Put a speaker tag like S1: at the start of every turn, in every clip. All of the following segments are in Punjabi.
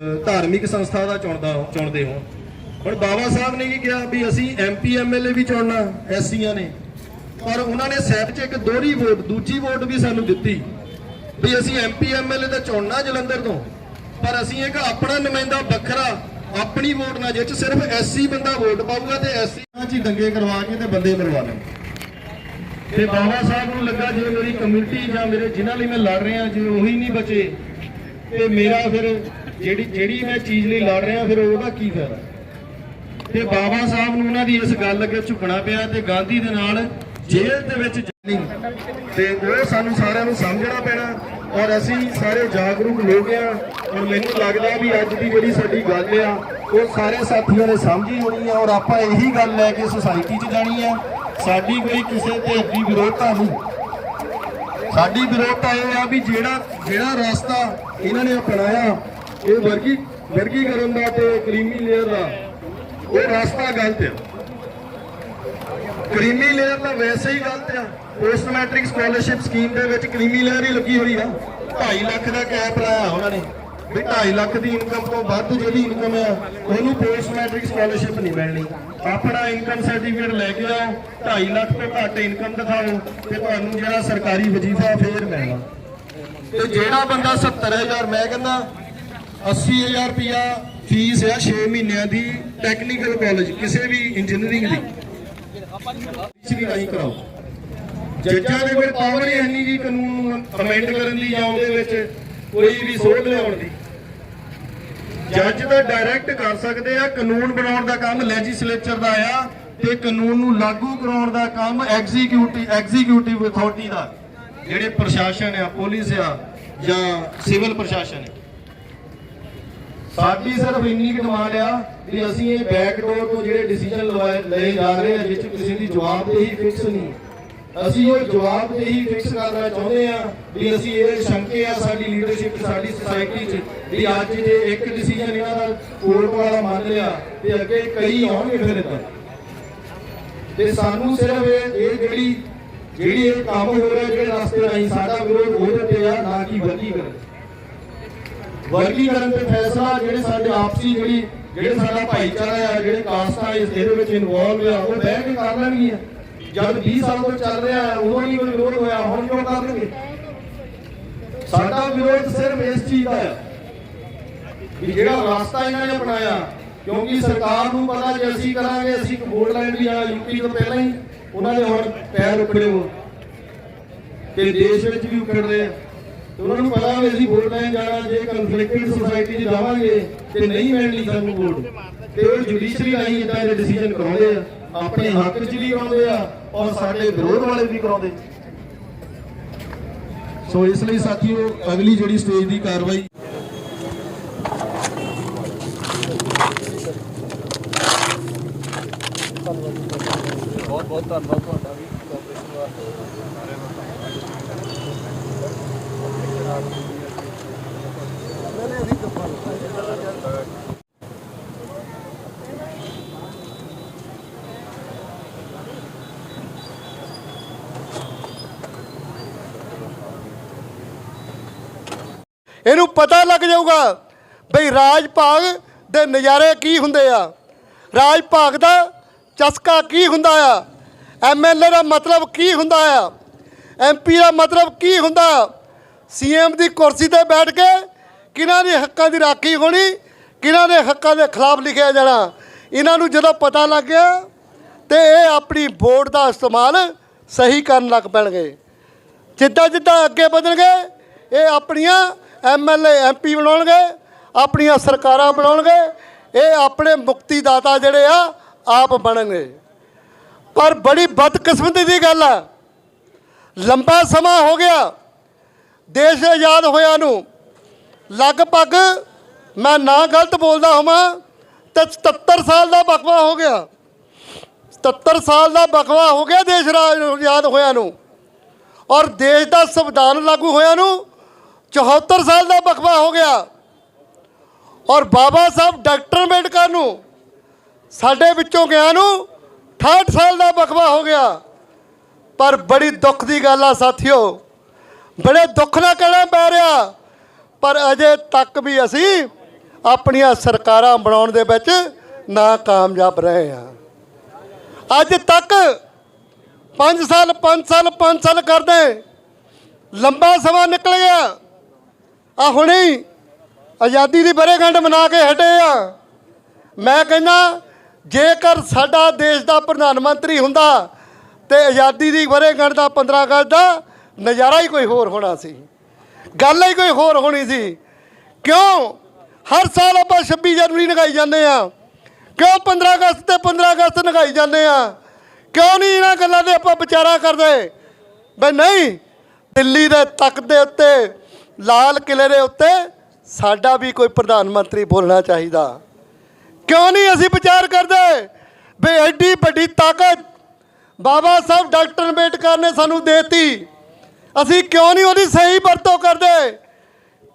S1: ਧਾਰਮਿਕ ਸੰਸਥਾ ਦਾ ਚੁਣਦਾ ਚੁਣਦੇ ਹੋ। ਹੁਣ ਬਾਬਾ ਸਾਹਿਬ ਨੇ ਕੀ ਕਿਹਾ ਵੀ ਅਸੀਂ ਐਮਪੀ ਐਮਐਲਏ ਵੀ ਚੁਣਨਾ ਐਸਸੀਆਂ ਨੇ। ਪਰ ਉਹਨਾਂ ਨੇ ਸੈਟ 'ਚ ਇੱਕ ਦੋਹਰੀ ਵੋਟ, ਦੂਜੀ ਵੋਟ ਵੀ ਸਾਨੂੰ ਦਿੱਤੀ। ਵੀ ਅਸੀਂ ਐਮਪੀ ਐਮਐਲਏ ਤਾਂ ਚੁਣਨਾ ਜਲੰਧਰ ਤੋਂ। ਪਰ ਅਸੀਂ ਇੱਕ ਆਪਣਾ ਨੁਮਾਇੰਦਾ ਵੱਖਰਾ, ਆਪਣੀ ਵੋਟ ਨਾਲ ਜਿਹ 'ਚ ਸਿਰਫ ਐਸਸੀ ਬੰਦਾ ਵੋਟ ਪਾਊਗਾ ਤੇ ਐਸਸੀ ਚ ਹੀ ਦੰਗੇ ਕਰਵਾ ਕੇ ਤੇ ਬੰਦੇ ਮਰਵਾ ਲੈਣ ਤੇ ਬਾਬਾ ਸਾਹਿਬ ਨੂੰ ਲੱਗਾ ਜੇ ਮੇਰੀ ਕਮਿਊਨਿਟੀ ਜਾਂ ਮੇਰੇ ਜਿਨ੍ਹਾਂ ਲਈ ਮੈਂ ਲੜ ਰਿਹਾ, ਜੇ ਉਹੀ ਨਹੀਂ ਬਚੇ, ਤੇ ਮੇਰਾ ਫਿਰ ਜਿਹੜੀ ਜਿਹੜੀ ਮੈਂ ਚੀਜ਼ ਲਈ ਲੜ ਰਿਹਾ, ਫਿਰ ਉਹਦਾ ਕੀ ਫਾਇਦਾ? ਤੇ ਬਾਬਾ ਸਾਹਿਬ ਨੂੰ ਉਹਨਾਂ ਦੀ ਇਸ ਗੱਲ ਅੱਗੇ ਝੁਕਣਾ ਪਿਆ ਤੇ ਗਾਂਧੀ ਦੇ ਨਾਲ ਜੇਲ੍ਹ ਦੇ ਵਿੱਚ ਜਾਣੀ। ਤੇ ਉਹ ਸਾਨੂੰ ਸਾਰਿਆਂ ਨੂੰ ਸਮਝਣਾ ਪੈਣਾ ਔਰ ਅਸੀਂ ਸਾਰੇ ਜਾਗਰੂਕ ਲੋਕ ਆ ਔਰ ਮੈਨੂੰ ਲੱਗਦਾ ਵੀ ਅੱਜ ਦੀ ਜਿਹੜੀ ਸਾਡੀ ਗੱਲ ਆ, ਉਹ ਸਾਰੇ ਸਾਥੀਆਂ ਨੇ ਸਮਝੀ ਹੋਣੀ ਆ ਔਰ ਆਪਾਂ ਇਹੀ ਗੱਲ ਲੈ ਕੇ ਸੁਸਾਇਟੀ 'ਚ ਜਾਣੀ ਆ। ਸਾਡੀ ਕੋਈ ਕਿਸੇ ਤੇ ਅੱਡੀ ਵਿਰੋਧਤਾ ਨਹੀਂ। ਸਾਡੀ ਵਿਰੋਧਤਾ ਇਹ ਆ ਵੀ ਜਿਹੜਾ ਜਿਹੜਾ ਰਸਤਾ ਇਹਨਾਂ ਨੇ ਅਪਣਾਇਆ ਇਹ ਵਰਗੀ ਵਰਗੀਕਰਨ ਦਾ ਤੇ ਕਰੀਮੀ ਲੇਅਰ ਦਾ ਉਹ ਰਸਤਾ ਗਲਤ ਆ। ਕਰੀਮੀ ਲੇਅਰ ਤਾਂ ਵੈਸੇ ਹੀ ਗਲਤ ਆ। ਪੋਸਟ ਮੈਟ੍ਰਿਕ ਸਕਾਲਰਸ਼ਿਪ ਸਕੀਮ ਦੇ ਵਿੱਚ ਕਰੀਮੀ ਲੇਅਰ ਹੀ ਲੱਗੀ ਹੋਈ ਆ। 2.5 ਲੱਖ ਦਾ ਕੈਪ ਲਾਇਆ ਉਹਨਾਂ ਨੇ। ਵੀ 2.5 ਲੱਖ ਦੀ ਇਨਕਮ ਤੋਂ ਵੱਧ ਜਿਹੜੀ ਇਨਕਮ ਆ, ਉਹਨੂੰ ਪੋਸਟ ਮੈਟ੍ਰਿਕ ਸਕਾਲਰਸ਼ਿਪ ਨਹੀਂ ਮਿਲਣੀ। ਆਪਣਾ ਇਨਕਮ ਸਰਟੀਫਿਕੇਟ ਲੈ ਕੇ ਆਓ 2.5 ਲੱਖ ਤੋਂ ਘੱਟ ਇਨਕਮ ਦਿਖਾਓ ਤੇ ਤੁਹਾਨੂੰ ਜਿਹੜਾ ਸਰਕਾਰੀ ਵਜ਼ੀਫਾ ਫੇਰ ਮਿਲਣਾ। ਤੇ ਜਿਹੜਾ ਬੰਦਾ 70000 ਮੈਂ ਕਹਿੰਦਾ 80000 ਰੁਪਇਆ ਫੀਸ ਆ 6 ਮਹੀਨਿਆਂ ਦੀ ਟੈਕਨੀਕਲ ਕਾਲਜ ਕਿਸੇ ਵੀ ਇੰਜੀਨੀਅਰਿੰਗ ਦੀ। ਵੀ ਨਹੀਂ ਕਰਾਓ। ਜੱਜਾਂ ਦੇ ਕੋਲ ਪਾਵਰ ਹੀ ਨਹੀਂ ਜੀ ਕਾਨੂੰਨ ਅਮੈਂਡ ਕਰਨ ਦੀ ਜਾਂ ਉਹਦੇ ਵਿੱਚ ਕੋਈ ਵੀ ਸੋਧ ਲਿਆਉਣ ਦੀ। ਜੱਜ ਤਾਂ ਡਾਇਰੈਕਟ ਕਰ ਸਕਦੇ ਆ, ਕਾਨੂੰਨ ਬਣਾਉਣ ਦਾ ਕੰਮ ਲੈਜਿਸਲੇਚਰ ਦਾ ਆ ਤੇ ਕਾਨੂੰਨ ਨੂੰ ਲਾਗੂ ਕਰਾਉਣ ਦਾ ਕੰਮ ਐਗਜ਼ੀਕਿਊਟਿਵ ਐਗਜ਼ੀਕਿਊਟਿਵ ਅਥਾਰਟੀ ਦਾ। ਜਿਹੜੇ ਪ੍ਰਸ਼ਾਸਨ ਆ ਪੁਲਿਸ ਆ ਜਾਂ ਸਿਵਲ ਪ੍ਰਸ਼ਾਸਨ ਹੈ ਸਾਡੀ ਸਿਰਫ ਇੰਨੀ ਕੁ ਡਿਮਾਂਡ ਆ ਵੀ ਅਸੀਂ ਇਹ ਬੈਕਡੋਰ ਤੋਂ ਜਿਹੜੇ ਡਿਸੀਜਨ ਲਏ ਜਾ ਰਹੇ ਆ ਜਿਸ ਕਿਸੇ ਦੀ ਜਵਾਬਦੇਹੀ ਫਿਕਸ ਨਹੀਂ। ਅਸੀਂ ਉਹ ਜਵਾਬਦੇਹੀ ਫਿਕਸ ਕਰਨਾ ਚਾਹੁੰਦੇ ਆ ਵੀ ਅਸੀਂ ਇਹ ਸ਼ੰਕੇ ਆ ਸਾਡੀ ਲੀਡਰਸ਼ਿਪ ਸਾਡੀ ਸੁਸਾਇਟੀ 'ਚ ਵੀ ਅੱਜ ਜੇ ਇੱਕ ਡਿਸੀਜਨ ਇਹਨਾਂ ਦਾ ਕੋਰਟ ਵਾਲਾ ਮੰਨ ਲਿਆ, ਤੇ ਅੱਗੇ ਕਈ ਆਉਣਗੇ ਫਿਰ ਇਦਾਂ। ਤੇ ਸਾਨੂੰ ਸਿਰਫ ਇਹ ਜਿਹੜੀ ਜਿਹੜੀ ਇਹ ਕੰਮ ਹੋ ਰਿਹਾ, ਜਿਹੜੇ ਰਸਤੇ ਰਾਹੀਂ ਸਾਡਾ ਵਿਰੋਧ ਉਹਦੇ ਤੇ ਨਾ ਕਿ ਵਰਗੀਕਰਨ ਵਰਗੀਕਰਨ ਤੇ ਫੈਸਲਾ ਜਿਹੜੇ ਸਾਡੇ ਆਪਸੀ ਜਿਹੜੀ, ਜਿਹੜੇ ਸਾਡਾ ਭਾਈਚਾਰਾ ਆ, ਜਿਹੜੇ ਕਾਸਟਾਂ ਇਸ ਇਹਦੇ ਵਿੱਚ ਇਨਵੋਲਵ ਆ, ਉਹ ਬਹਿ ਕੇ ਕਰ ਲੈਣਗੀਆਂ। ਜਦ 20 ਸਾਲ ਤੋਂ ਚੱਲ ਰਿਹਾ ਹੈ, ਉਦੋਂ ਨਹੀਂ ਕੋਈ ਵਿਰੋਧ ਹੋਇਆ, ਹੁਣ ਕਿਉਂ ਕਰਨਗੇ? ਸਾਡਾ ਵਿਰੋਧ ਸਿਰਫ ਇਸ ਚੀਜ਼ ਦਾ ਹੈ ਵੀ ਜਿਹੜਾ ਰਸਤਾ ਇਹਨਾਂ ਨੇ ਅਪਣਾਇਆ, ਕਿਉਂਕਿ ਸਰਕਾਰ ਨੂੰ ਪਤਾ ਜੇ ਅਸੀਂ ਕਰਾਂਗੇ, ਅਸੀਂ ਵੋਟ ਲੈਣ ਵੀ ਆ ਯੂਪੀ ਤੋਂ ਪਹਿਲਾਂ ਹੀ, ਉਹਨਾਂ ਦੇ ਹੁਣ ਪੈਰ ਉਖੜੇ ਹੋ ਤੇ ਦੇਸ਼ ਵਿੱਚ ਵੀ ਉਖੜ ਰਹੇ ਆ। ਤੇ ਉਹਨਾਂ ਨੂੰ ਪਤਾ ਵੀ ਅਸੀਂ ਵੋਟ ਲੈਣ ਜਾਣਾ, ਜੇ ਕਨਫਲਿਕਟਡ ਸੁਸਾਇਟੀ 'ਚ ਜਾਵਾਂਗੇ ਤੇ ਨਹੀਂ ਮਿਲਣੀ ਸਾਨੂੰ ਵੋਟ, ਤੇ ਉਹ ਜੁਡੀਸ਼ਰੀ ਰਾਹੀਂ ਇਦਾਂ ਦੇ ਡਿਸੀਜਨ ਕਰਾਉਂਦੇ ਆ, ਆਪਣੇ ਹੱਕ 'ਚ ਵੀ ਕਰਾਉਂਦੇ ਆ ਔਰ ਸਾਡੇ ਵਿਰੋਧ ਵਾਲੇ ਵੀ ਕਰਾਉਂਦੇ। ਸੋ ਇਸ ਲਈ ਸਾਥੀਓ, ਅਗਲੀ ਜਿਹੜੀ ਸਟੇਜ ਦੀ ਕਾਰਵਾਈ
S2: ਬਹੁਤ ਬਹੁਤ ਧੰਨਵਾਦ ਤੁਹਾਡਾ ਵੀ ਕੋਆਪਰੇਸ਼ਨ ਵਾਸਤੇ।
S3: ਇਹਨੂੰ ਪਤਾ ਲੱਗ ਜਾਊਗਾ ਬਈ ਰਾਜ ਭਾਗ ਦੇ ਨਜ਼ਾਰੇ ਕੀ ਹੁੰਦੇ ਆ। ਰਾਜ ਭਾਗ ਦਾ ਚਸਕਾ ਕੀ ਹੁੰਦਾ ਆ? ਐਮਐਲਏ ਦਾ ਮਤਲਬ ਕੀ ਹੁੰਦਾ ਆ? ਐਮਪੀ ਦਾ ਮਤਲਬ ਕੀ ਹੁੰਦਾ? ਸੀਐਮ ਦੀ ਕੁਰਸੀ ਤੇ ਬੈਠ ਕੇ ਕਿਹਨਾਂ ਦੇ ਹੱਕਾਂ ਦੀ ਰਾਖੀ ਹੋਣੀ, ਕਿਹਨਾਂ ਦੇ ਹੱਕਾਂ ਦੇ ਖਿਲਾਫ ਲਿਖਿਆ ਜਾਣਾ? ਇਹਨਾਂ ਨੂੰ ਜਦੋਂ ਪਤਾ ਲੱਗ ਗਿਆ ਤੇ ਇਹ ਆਪਣੀ ਵੋਟ ਦਾ ਇਸਤੇਮਾਲ ਸਹੀ ਕਰਨ ਲੱਗ ਪੈਣਗੇ। ਜਿੱਦਾਂ ਜਿੱਦਾਂ ਅੱਗੇ ਵਧਣਗੇ, ਇਹ ਆਪਣੀਆਂ ਐਮਐਲਏ ਐਮਪੀ ਬਣਾਉਣਗੇ, ਆਪਣੀਆਂ ਸਰਕਾਰਾਂ ਬਣਾਉਣਗੇ, ਇਹ ਆਪਣੇ ਮੁਕਤੀਦਾਤਾ ਜਿਹੜੇ ਆ, ਆਪ ਬਣਨਗੇ। ਪਰ ਬੜੀ ਬਦਕਿਸਮਤੀ ਦੀ ਗੱਲ ਆ। ਲੰਬਾ ਸਮਾਂ ਹੋ ਗਿਆ। ਦੇਸ਼ ਆਜ਼ਾਦ ਹੋਇਆ ਨੂੰ ਲਗਭਗ ਮੈਂ ਨਾ ਗਲਤ ਬੋਲਦਾ ਹੋਵਾਂ, ਤਾਂ 77 ਸਾਲ ਦਾ ਬਕਵਾ ਹੋ ਗਿਆ। 77 ਸਾਲ ਦਾ ਬਕਵਾ ਹੋ ਗਿਆ ਦੇਸ਼ ਰਾਜ ਆਜ਼ਾਦ ਹੋਇਆ ਨੂੰ। ਔਰ ਦੇਸ਼ ਦਾ ਸੰਵਿਧਾਨ ਲਾਗੂ ਹੋਇਆ ਨੂੰ 74 ਸਾਲ ਦਾ ਬਕਵਾ ਹੋ ਗਿਆ। ਔਰ ਬਾਬਾ ਸਾਹਿਬ ਡਾਕਟਰ ਅੰਬੇਡਕਰ ਨੂੰ, ਸਾਡੇ ਵਿੱਚੋਂ ਗਿਆ ਨੂੰ 68 ਸਾਲ ਦਾ ਬਕਵਾ ਹੋ ਗਿਆ। ਪਰ ਬੜੀ ਦੁੱਖ ਦੀ ਗੱਲ ਆ ਸਾਥੀਓ, ਬੜੇ ਦੁੱਖ ਨਾਲ ਕਹਿਣਾ ਪੈ ਰਿਹਾ। ਪਰ ਅਜੇ ਤੱਕ ਵੀ ਅਸੀਂ ਆਪਣੀਆਂ ਸਰਕਾਰਾਂ ਬਣਾਉਣ ਦੇ ਵਿੱਚ ਨਾ ਕਾਮਯਾਬ ਰਹੇ ਆ ਅੱਜ ਤੱਕ 5 ਸਾਲ 5 ਸਾਲ 5 ਸਾਲ ਕਰਦੇ, ਲੰਬਾ ਸਮਾਂ ਨਿਕਲ ਗਿਆ। ਆ ਹੁਣੇ ਆਜ਼ਾਦੀ ਦੀ ਬਰੇਗੰਢ ਮਨਾ ਕੇ ਹਟੇ ਆ। ਮੈਂ ਕਹਿੰਦਾ, ਜੇਕਰ ਸਾਡਾ ਦੇਸ਼ ਦਾ ਪ੍ਰਧਾਨ ਮੰਤਰੀ ਹੁੰਦਾ ਤੇ ਆਜ਼ਾਦੀ ਦੀ ਵਰੇਗੰਢ ਦਾ 15 ਅਗਸਤ ਦਾ ਨਜ਼ਾਰਾ ਹੀ ਕੋਈ ਹੋਰ ਹੋਣਾ ਸੀ। ਗੱਲ ਹੀ ਕੋਈ ਹੋਰ ਹੋਣੀ ਸੀ। ਕਿਉਂ? ਹਰ ਸਾਲ ਆਪਾਂ 26 ਜਨਵਰੀ ਨਗਾਈ ਜਾਂਦੇ ਆ। ਕਿਉਂ 15 ਅਗਸਤ ਤੇ 15 ਅਗਸਤ ਨਗਾਈ ਜਾਂਦੇ ਆ? ਕਿਉਂ ਨਹੀਂ ਇਹਨਾਂ ਗੱਲਾਂ ਦੇ ਆਪਾਂ ਵਿਚਾਰਾ ਕਰਦੇ? ਬਈ ਨਹੀਂ, ਦਿੱਲੀ ਦੇ ਤੱਕ ਦੇ ਉੱਤੇ ਲਾਲ ਕਿਲੇ ਦੇ ਉੱਤੇ ਸਾਡਾ ਵੀ ਕੋਈ ਪ੍ਰਧਾਨ ਮੰਤਰੀ ਬੋਲਣਾ ਚਾਹੀਦਾ। ਕਿਉਂ ਨਹੀਂ ਅਸੀਂ ਵਿਚਾਰ ਕਰਦੇ? ਵੀ ਐਡੀ ਵੱਡੀ ਤਾਕਤ ਬਾਬਾ ਸਾਹਿਬ ਡਾਕਟਰ ਅੰਬੇਡਕਰ ਨੇ ਸਾਨੂੰ ਦੇਤੀ। ਅਸੀਂ ਕਿਉਂ ਨਹੀਂ ਉਹਦੀ ਸਹੀ ਵਰਤੋਂ ਕਰਦੇ?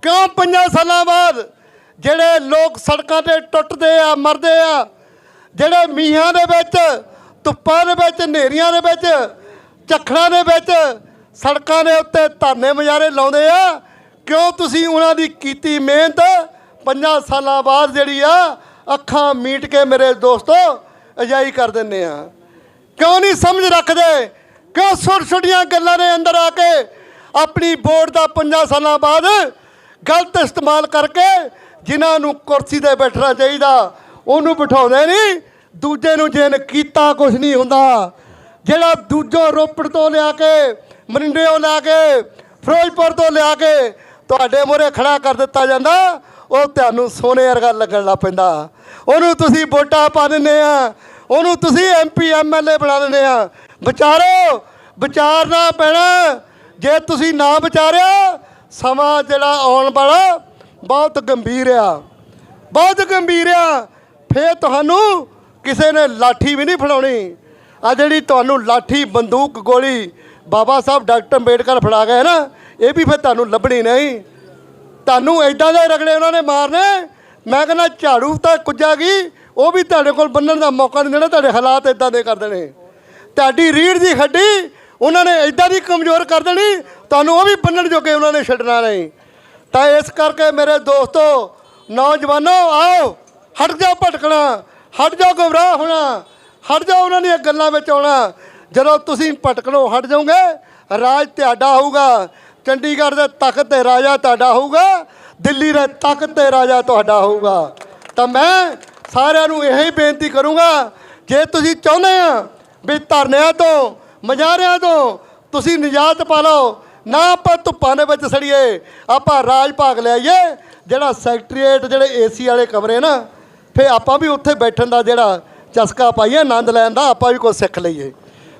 S3: ਕਿਉਂ ਪੰਜਾਂ ਸਾਲਾਂ ਬਾਅਦ ਜਿਹੜੇ ਲੋਕ ਸੜਕਾਂ ਤੇ ਟੁੱਟਦੇ ਆ, ਮਰਦੇ ਆ, ਜਿਹੜੇ ਮੀਂਹਾਂ ਦੇ ਵਿੱਚ, ਧੁੱਪਾਂ ਦੇ ਵਿੱਚ, ਹਨੇਰੀਆਂ ਦੇ ਵਿੱਚ, ਝੱਖੜਾਂ ਦੇ ਵਿੱਚ ਸੜਕਾਂ ਦੇ ਉੱਤੇ ਧਰਨੇ ਮੁਜ਼ਾਹਰੇ ਲਾਉਂਦੇ ਆ ਕਿਉਂ ਤੁਸੀਂ ਉਹਨਾਂ ਦੀ ਕੀਤੀ ਮਿਹਨਤ? ਪੰਜਾਂ ਸਾਲਾਂ ਬਾਅਦ ਜਿਹੜੀ ਆ, ਅੱਖਾਂ ਮੀਟ ਕੇ ਮੇਰੇ ਦੋਸਤੋ, ਅਜਾਈ ਕਰ ਦਿੰਦੇ ਆ। ਕਿਉਂ ਨਹੀਂ ਸਮਝ ਰੱਖਦੇ? ਕਿਉਂ ਛੋਟ ਛੋਟੀਆਂ ਗੱਲਾਂ ਦੇ ਅੰਦਰ ਆ ਕੇ ਆਪਣੀ ਵੋਟ ਦਾ ਪੰਜਾਂ ਸਾਲਾਂ ਬਾਅਦ ਗਲਤ ਇਸਤੇਮਾਲ ਕਰਕੇ ਜਿਨ੍ਹਾਂ ਨੂੰ ਕੁਰਸੀ ਤੇ ਬੈਠਣਾ ਚਾਹੀਦਾ, ਉਹਨੂੰ ਬਿਠਾਉਂਦੇ ਨਹੀਂ। ਦੂਜੇ ਨੂੰ ਜਿਨ ਕੀਤਾ ਕੁਝ ਨਹੀਂ ਹੁੰਦਾ। ਜਿਹੜਾ ਦੂਜੋ ਰੋਪੜ ਤੋਂ ਲਿਆ ਕੇ ਮਰਿੰਡਿਓ ਲਿਆ ਕੇ, ਫਿਰੋਜ਼ਪੁਰ ਤੋਂ ਲਿਆ ਕੇ ਤੁਹਾਡੇ ਮੂਹਰੇ ਖੜਾ ਕਰ ਦਿੱਤਾ ਜਾਂਦਾ, ਉਹ ਤੁਹਾਨੂੰ ਸੋਨੇ ਵਰਗਾ ਲੱਗਣ ਲੱਗ ਪੈਂਦਾ। ਉਹਨੂੰ ਤੁਸੀਂ ਵੋਟਾਂ ਪਾ ਦਿੰਦੇ ਆ, ਉਹਨੂੰ ਤੁਸੀਂ ਐਮਪੀ ਐਮਐਲਏ ਬਣਾ ਦਿੰਦੇ ਆ। ਵਿਚਾਰੋ, ਵਿਚਾਰਨਾ ਪੈਣਾ। ਜੇ ਤੁਸੀਂ ਨਾ ਵਿਚਾਰਿਆ, ਸਮਾਂ ਜਿਹੜਾ ਆਉਣ ਵਾਲਾ ਬਹੁਤ ਗੰਭੀਰ ਆ। ਬਹੁਤ ਗੰਭੀਰ ਆ। ਫੇਰ ਤੁਹਾਨੂੰ ਕਿਸੇ ਨੇ ਲਾਠੀ ਵੀ ਨਹੀਂ ਫੜਾਉਣੀ। ਆ ਜਿਹੜੀ ਤੁਹਾਨੂੰ ਲਾਠੀ ਬੰਦੂਕ ਗੋਲੀ ਬਾਬਾ ਸਾਹਿਬ ਡਾਕਟਰ ਅੰਬੇਡਕਰ ਫੜਾ ਗਏ ਨਾ ਇਹ ਵੀ ਫਿਰ ਤੁਹਾਨੂੰ ਲੱਭਣੀ ਨਹੀਂ। ਤੁਹਾਨੂੰ ਐਦਾਂ ਦੇ ਰਗੜੇ ਉਹਨਾਂ ਨੇ ਮਾਰਨੇ। ਮੈਂ ਕਹਿੰਦਾ, ਝਾੜੂ ਤਾਂ ਕੁੱਜਾ ਗਈ, ਉਹ ਵੀ ਤੁਹਾਡੇ ਕੋਲ ਬੰਨਣ ਦਾ ਮੌਕਾ ਨਹੀਂ ਦੇਣਾ, ਤੁਹਾਡੇ ਹਾਲਾਤ ਇਦਾਂ ਦੇ ਕਰ ਦੇਣੇ। ਤੁਹਾਡੀ ਰੀੜ ਦੀ ਹੱਡੀ ਉਹਨਾਂ ਨੇ ਇਦਾਂ ਦੀ ਕਮਜ਼ੋਰ ਕਰ ਦੇਣੀ, ਤੁਹਾਨੂੰ ਉਹ ਵੀ ਬੰਨਣ ਜੋਗੇ ਉਹਨਾਂ ਨੇ ਛੱਡਣਾ ਨਹੀਂ। ਤਾਂ ਇਸ ਕਰਕੇ ਮੇਰੇ ਦੋਸਤੋ, ਨੌਜਵਾਨੋ, ਆਓ, ਹਟ ਜਾਓ ਭਟਕਣਾ, ਹਟ ਜਾਓ ਗੁੰਮਰਾਹ ਹੋਣਾ, ਹਟ ਜਾਓ ਉਹਨਾਂ ਦੀਆਂ ਗੱਲਾਂ ਵਿੱਚ ਆਉਣਾ। ਜਦੋਂ ਤੁਸੀਂ ਭਟਕਣੋਂ ਹਟ ਜਾਓਗੇ, ਰਾਜ ਤੁਹਾਡਾ ਹੋਊਗਾ। ਚੰਡੀਗੜ੍ਹ ਦੇ ਤਖਤ ਤੇ ਰਾਜਾ ਤੁਹਾਡਾ ਹੋਊਗਾ, ਦਿੱਲੀ ਦੇ ਤਖਤ ਤੇ ਰਾਜਾ ਤੁਹਾਡਾ ਹੋਊਗਾ। ਤਾਂ ਮੈਂ ਸਾਰਿਆਂ ਨੂੰ ਇਹੀ ਬੇਨਤੀ ਕਰੂੰਗਾ, ਜੇ ਤੁਸੀਂ ਚਾਹੁੰਦੇ ਆ ਵੀ ਧਰਨਿਆਂ ਤੋਂ, ਮਜਾਰਿਆਂ ਤੋਂ ਤੁਸੀਂ ਨਿਜਾਤ ਪਾ ਲਓ ਨਾ ਆਪਾਂ ਧੁੱਪਾਂ ਦੇ ਵਿੱਚ ਸੜੀਏ, ਆਪਾਂ ਰਾਜ ਭਾਗ ਲਿਆਈਏ, ਜਿਹੜਾ ਸੈਕਟਰੀਏਟ ਜਿਹੜੇ ਏਸੀ ਵਾਲੇ ਕਮਰੇ ਨਾ ਫੇ ਆਪਾਂ ਵੀ ਉੱਥੇ ਬੈਠਣ ਦਾ ਜਿਹੜਾ ਚਸਕਾ ਪਾਈਏ, ਆਨੰਦ ਲੈਣ ਦਾ ਆਪਾਂ ਵੀ ਕੁਝ ਸਿੱਖ ਲਈਏ।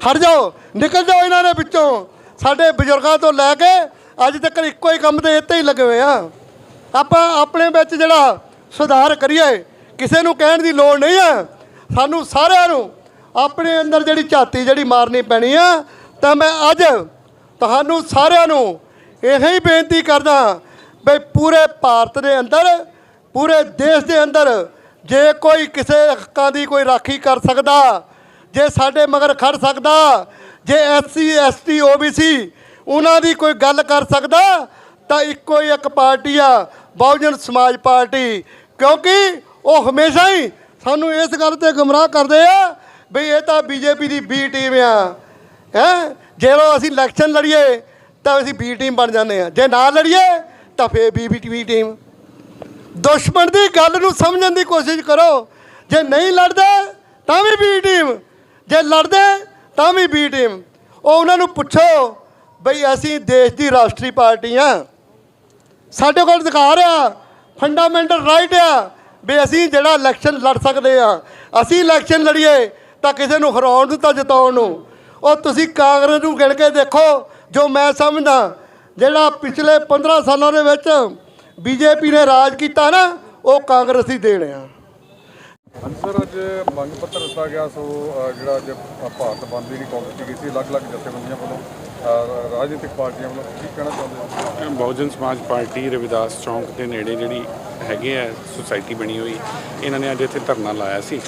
S3: ਹਟ ਜਾਓ, ਨਿਕਲ ਜਾਓ ਇਹਨਾਂ ਦੇ ਵਿੱਚੋਂ। ਸਾਡੇ ਬਜ਼ੁਰਗਾਂ ਤੋਂ ਲੈ ਕੇ ਅੱਜ ਤੱਕ ਇੱਕੋ ਹੀ ਕੰਮ ਤੇ ਇੱਥੇ ਹੀ ਲੱਗੇ ਹੋਏ ਆ। ਆਪਾਂ ਆਪਣੇ ਵਿੱਚ ਜਿਹੜਾ ਸੁਧਾਰ ਕਰੀਏ, ਕਿਸੇ ਨੂੰ ਕਹਿਣ ਦੀ ਲੋੜ ਨਹੀਂ ਆ। ਸਾਨੂੰ ਸਾਰਿਆਂ ਨੂੰ ਆਪਣੇ ਅੰਦਰ ਜਿਹੜੀ ਝਾਤੀ ਜਿਹੜੀ ਮਾਰਨੀ ਪੈਣੀ ਆ, ਤਾਂ ਮੈਂ ਅੱਜ ਤੁਹਾਨੂੰ ਸਾਰਿਆਂ ਨੂੰ ਇਹੋ ਹੀ ਬੇਨਤੀ ਕਰਦਾ ਵੀ ਪੂਰੇ ਭਾਰਤ ਦੇ ਅੰਦਰ, ਪੂਰੇ ਦੇਸ਼ ਦੇ ਅੰਦਰ ਜੇ ਕੋਈ ਕਿਸੇ ਹੱਕਾਂ ਦੀ ਕੋਈ ਰਾਖੀ ਕਰ ਸਕਦਾ ਜੇ ਸਾਡੇ ਮਗਰ ਖੜ ਸਕਦਾ, ਜੇ ਐਸਸੀ ਐਸਟੀ ਓਬੀਸੀ ਉਹਨਾਂ ਦੀ ਕੋਈ ਗੱਲ ਕਰ ਸਕਦਾ, ਤਾਂ ਇੱਕੋ ਹੀ ਇੱਕ ਪਾਰਟੀ ਆ, ਬਹੁਜਨ ਸਮਾਜ ਪਾਰਟੀ। ਕਿਉਂਕਿ ਉਹ ਹਮੇਸ਼ਾ ਹੀ ਸਾਨੂੰ ਇਸ ਗੱਲ ਤੇ ਗੁੰਮਰਾਹ ਕਰਦੇ ਆ ਵੀ ਇਹ ਤਾਂ ਬੀਜੇਪੀ ਦੀ ਬੀ ਟੀਮ ਆ। ਹੈ? ਜਦੋਂ ਅਸੀਂ ਇਲੈਕਸ਼ਨ ਲੜੀਏ, ਤਾਂ ਅਸੀਂ ਬੀ ਟੀਮ ਬਣ ਜਾਂਦੇ ਆ। ਜੇ ਨਾ ਲੜੀਏ, ਤਾਂ ਫੇਰ ਬੀ ਬੀ ਟੀਮ। ਦੁਸ਼ਮਣ ਦੀ ਗੱਲ ਨੂੰ ਸਮਝਣ ਦੀ ਕੋਸ਼ਿਸ਼ ਕਰੋ। ਜੇ ਨਹੀਂ ਲੜਦੇ, ਤਾਂ ਵੀ ਬੀ ਟੀਮ। ਜੇ ਲੜਦੇ, ਤਾਂ ਵੀ ਬੀ ਟੀਮ ਉਹ ਉਹਨਾਂ ਨੂੰ ਪੁੱਛੋ ਬਈ ਅਸੀਂ ਦੇਸ਼ ਦੀ ਰਾਸ਼ਟਰੀ ਪਾਰਟੀ ਆ। ਸਾਡੇ ਕੋਲ ਅਧਿਕਾਰ ਆ ਫੰਡਾਮੈਂਟਲ ਰਾਈਟ ਆ ਵੀ ਅਸੀਂ ਜਿਹੜਾ ਇਲੈਕਸ਼ਨ ਲੜ ਸਕਦੇ ਆ। ਅਸੀਂ ਇਲੈਕਸ਼ਨ ਲੜੀਏ, ਤਾਂ ਕਿਸੇ ਨੂੰ ਹਰਾਉਣ ਨੂੰ ਤਾਂ ਜਿਤਾਉਣ ਨੂੰ। ਉਹ ਤੁਸੀਂ ਕਾਂਗਰਸ ਨੂੰ ਗਿਣ ਕੇ ਦੇਖੋ, ਜੋ ਮੈਂ ਸਮਝਦਾ, ਜਿਹੜਾ ਪਿਛਲੇ 15 ਸਾਲਾਂ ਦੇ ਵਿੱਚ ਬੀਜੇਪੀ ਨੇ ਰਾਜ ਕੀਤਾ ਨਾ, ਉਹ ਕਾਂਗਰਸ ਹੀ ਦੇਣ ਆ।
S4: ਸਰ, ਅੱਜ ਮੰਗ ਪੱਤਰ ਦਿੱਤਾ ਗਿਆ, ਸੋ ਜਿਹੜਾ ਅੱਜ ਭਾਰਤ ਬੰਦ ਦੀ ਕਾਲ ਕੀਤੀ, ਅਲੱਗ-ਅਲੱਗ ਜਥੇਬੰਦੀਆਂ ਵੱਲੋਂ ਰਾਜਨੀਤਿਕ ਪਾਰਟੀਆਂ ਵੱਲੋਂ, ਕੀ ਕਹਿਣਾ ਚਾਹੁੰਦੇ ਹੋ?
S5: ਬਹੁਜਨ ਸਮਾਜ ਪਾਰਟੀ, ਰਵਿਦਾਸ ਚੌਂਕ ਦੇ ਨੇੜੇ ਜਿਹੜੀ ਹੈਗੇ ਆ, ਸੁਸਾਇਟੀ ਬਣੀ ਹੋਈ, ਇਹਨਾਂ ਨੇ ਅੱਜ ਇੱਥੇ ਧਰਨਾ ਲਾਇਆ ਸੀ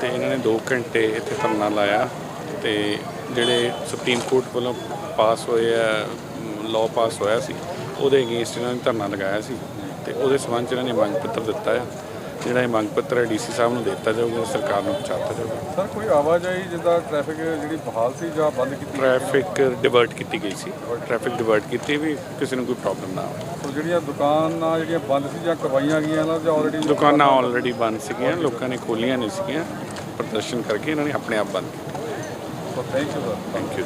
S5: ਤੇ ਇਹਨਾਂ ਨੇ 2 ਘੰਟੇ ਇੱਥੇ ਧਰਨਾ ਲਾਇਆ ਤੇ ਜਿਹੜੇ ਸੁਪਰੀਮ ਕੋਰਟ ਵੱਲੋਂ ਪਾਸ ਹੋਏ ਆ, ਲਾਅ ਪਾਸ ਹੋਇਆ ਸੀ, ਉਹਦੇ ਅਗੇਂਸਟ ਇਹਨਾਂ ਨੇ ਧਰਨਾ ਲਗਾਇਆ ਸੀ ਤੇ ਤੇ ਉਹਦੇ ਸਬੰਧ 'ਚ ਇਹਨਾਂ ਨੇ ਮੰਗ ਪੱਤਰ ਦਿੱਤਾ ਆ। ਜਿਹੜਾ ਇਹ ਮੰਗ ਪੱਤਰ ਹੈ ਡੀਸੀ ਸਾਹਿਬ ਨੂੰ ਦਿੱਤਾ ਜਾਊਗਾ ਸਰਕਾਰ ਨੂੰ ਪਹੁੰਚਾਤਾ ਜਾਊਗਾ।
S4: ਸਰ ਕੋਈ ਆਵਾਜਾਈ ਜਿੱਦਾਂ ਟ੍ਰੈਫਿਕ ਜਿਹੜੀ ਬਹਾਲ ਸੀ ਜਾਂ ਬੰਦ ਕੀਤੀ?
S5: ਟ੍ਰੈਫਿਕ ਡਿਵਰਟ ਕੀਤੀ ਗਈ ਸੀ। ਟ੍ਰੈਫਿਕ ਡਿਵਰਟ ਕੀਤੀ ਵੀ ਕਿਸੇ ਨੂੰ ਕੋਈ ਪ੍ਰੋਬਲਮ ਨਾ ਆਵੇ
S4: ਸੋ ਜਿਹੜੀਆਂ ਦੁਕਾਨਾਂ ਜਿਹੜੀਆਂ ਬੰਦ ਸੀ ਜਾਂ ਕਰਵਾਈਆਂ ਗਈਆਂ ਇਹਨਾਂ ਜਾਂ ਆਲਰੇਡੀ
S5: ਦੁਕਾਨਾਂ ਆਲਰੇਡੀ ਬੰਦ ਸੀਗੀਆਂ ਲੋਕਾਂ ਨੇ ਖੋਲੀਆਂ ਨਹੀਂ ਸੀਗੀਆਂ। ਪ੍ਰਦਰਸ਼ਨ ਕਰਕੇ ਇਹਨਾਂ ਨੇ ਆਪਣੇ ਆਪ ਬੰਦ ਕੀਤਾ।
S4: Thank you sir
S5: thank you